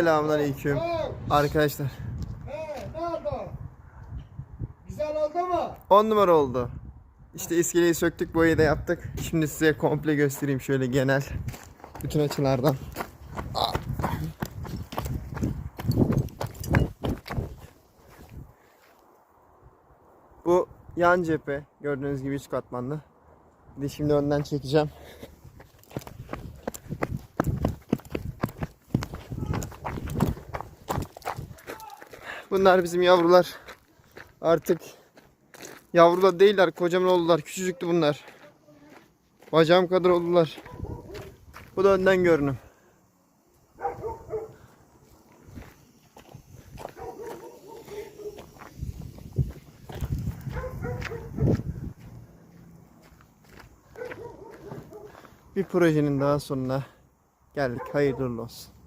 Selamünaleyküm arkadaşlar. He, ne oldu? Güzel oldu mu? 10 numara oldu. İşte iskeleyi söktük, boyayı da yaptık. Şimdi size komple göstereyim şöyle genel bütün açılardan. Bu yan cephe gördüğünüz gibi üç katmanlı. Bir şimdi önden çekeceğim. Bunlar bizim yavrular. Artık yavru da değiller, kocaman oldular. Küçücüktü bunlar. Bacağım kadar oldular. Bu da önden görünüm. Bir projenin daha sonuna geldik. Hayırlı olsun.